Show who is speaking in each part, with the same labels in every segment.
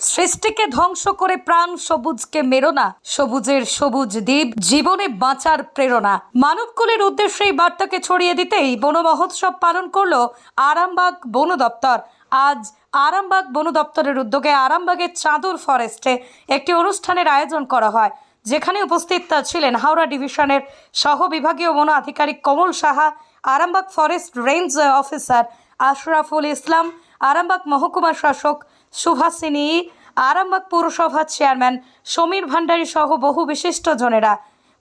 Speaker 1: সৃষ্টিকে ধ্বংস করে প্রাণ সবুজকে মেরো না। সবুজের সবুজ দ্বীপ জীবনে বাঁচার প্রেরণা। মানবকুলের উদ্দেশ্যে এই বার্তাকে ছড়িয়ে দিতেই বন মহোৎসব পালন করল আরামবাগ বন দপ্তর। আজ আরামবাগ বন দপ্তরের উদ্যোগে আরামবাগের চাঁদর ফরেস্টে একটি অনুষ্ঠানের আয়োজন করা হয়। যেখানে উপস্থিত ছিলেন হাওড়া ডিভিশনের সহ বিভাগীয় বন আধিকারিক Kamal Saha, Arambagh forest range officer Ashraful Islam, Arambagh মহকুমা শাসক সুভাষিনী আরামবাগ পৌরসভার চেয়ারম্যান সমীর ভান্ডারী সহ বহু বিশিষ্টজনেরা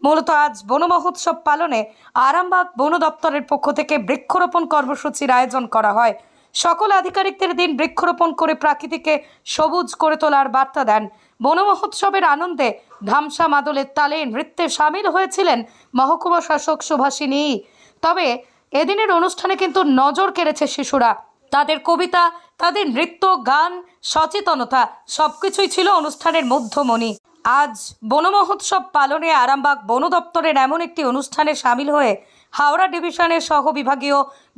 Speaker 1: মূলত আজ বন মহোৎসব পালনে আরামবাগ বন দপ্তরের পক্ষ থেকে বৃক্ষরোপণ কর্মসূচির আয়োজন করা হয়। সকল আধিকারিকদের দিন বৃক্ষরোপণ করে প্রাকৃতিকে সবুজ করে তোলার বার্তা দেন। বন মহোৎসবের আনন্দে ধামসা মাদলের তালে নৃত্যে সামিল হয়েছিলেন মহকুমা শাসক সুভাষিনী তবে এদিনের অনুষ্ঠানে কিন্তু নজর কেড়েছে শিশুরা। তাদের কবিতা, তাদের নৃত্য, গান, সচেতনতা সবকিছুই ছিল অনুষ্ঠানের মধ্যমণি। আজ বন মহোৎসব পালনে আরামবাগ বন দপ্তরের এমন একটি অনুষ্ঠানে সামিল হয়ে হাওড়া ডিভিশনের সহ বিভাগীয়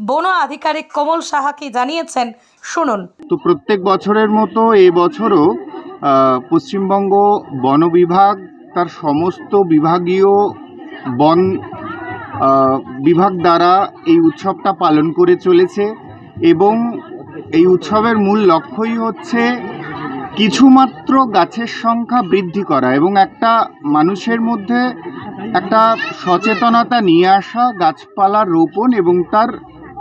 Speaker 1: বন আধিকারিক কমল সাহাকে জানিয়েছেন, শুনুন।
Speaker 2: তো প্রত্যেক বছরের মতো এই বছরও পশ্চিমবঙ্গ বন বিভাগ তার সমস্ত বিভাগীয় বন বিভাগ দ্বারা এই উৎসবটা পালন করে চলেছে। এবং এই উৎসবের মূল লক্ষ্যই হচ্ছে কিছুমাত্র গাছের সংখ্যা বৃদ্ধি করা এবং একটা মানুষের মধ্যে একটা সচেতনতা নিয়ে আসা গাছপালা রোপণ এবং তার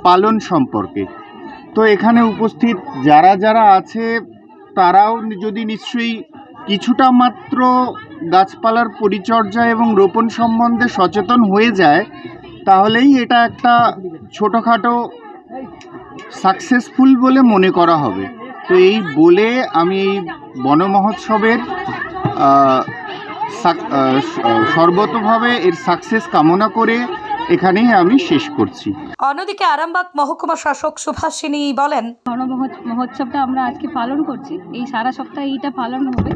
Speaker 2: পালন সম্পর্কে। তো এখানে উপস্থিত যারা যারা আছে, তারাও যদি নিশ্চয়ই কিছুটা মাত্র গাছপালার পরিচর্যা এবং রোপণ সম্বন্ধে সচেতন হয়ে যায়, তাহলেই এটা একটা ছোটোখাটো সাকসেসফুল বলে মনে করা হবে। তো এই বলে আমি এই বন মহোৎসবের সর্বতভাবে এর সাকসেস কামনা করে এখানেই আমি শেষ করছি।
Speaker 1: অন্যদিকে আরামবাগ মহকুমা শাসক সুভাষিনী বলেন
Speaker 3: মহোৎসবটা আমরা আজকে পালন করছি। এই সারা সপ্তাহে এইটা পালন হবে।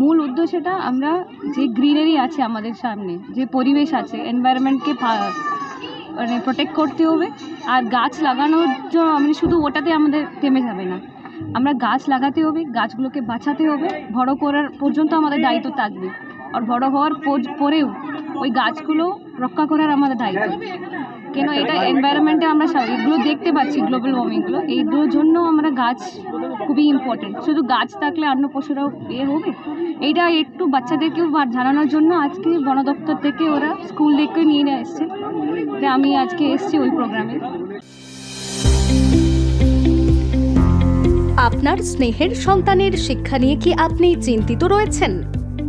Speaker 3: মূল উদ্দেশ্যটা আমরা যে গ্রিনারি আছে আমাদের সামনে যে পরিবেশ আছে এনভায়রনমেন্টকে মানে প্রোটেক্ট করতে হবে। আর গাছ লাগানোর জন্য মানে শুধু ওটাতে আমাদের থেমে যাবে না। আমরা গাছ লাগাতে হবে, গাছগুলোকে বাঁচাতে হবে। বড় করার পর্যন্ত আমাদের দায়িত্ব থাকবে। আর বড় হওয়ার পর- পরেও ওই গাছগুলো রক্ষা করার আমাদের দায়িত্ব। কেন এটা এনভায়রনমেন্টে আমরা এগুলো দেখতে পাচ্ছি গ্লোবাল ওয়ার্মিংগুলো এইগুলোর জন্য আমরা গাছ খুবই ইম্পর্টেন্ট শুধু গাছ থাকলে অন্য পশুরাও এ হবে? এইটা একটু বাচ্চাদেরকেও জানানোর জন্য আজকে বন দপ্তর থেকে ওরা স্কুল থেকে নিয়ে নিয়ে এসছে। তাই আমি আজকে এসেছি ওই প্রোগ্রামে
Speaker 4: আপনার স্নেহের সন্তানের শিক্ষা নিয়ে কি আপনি চিন্তিত রয়েছেন?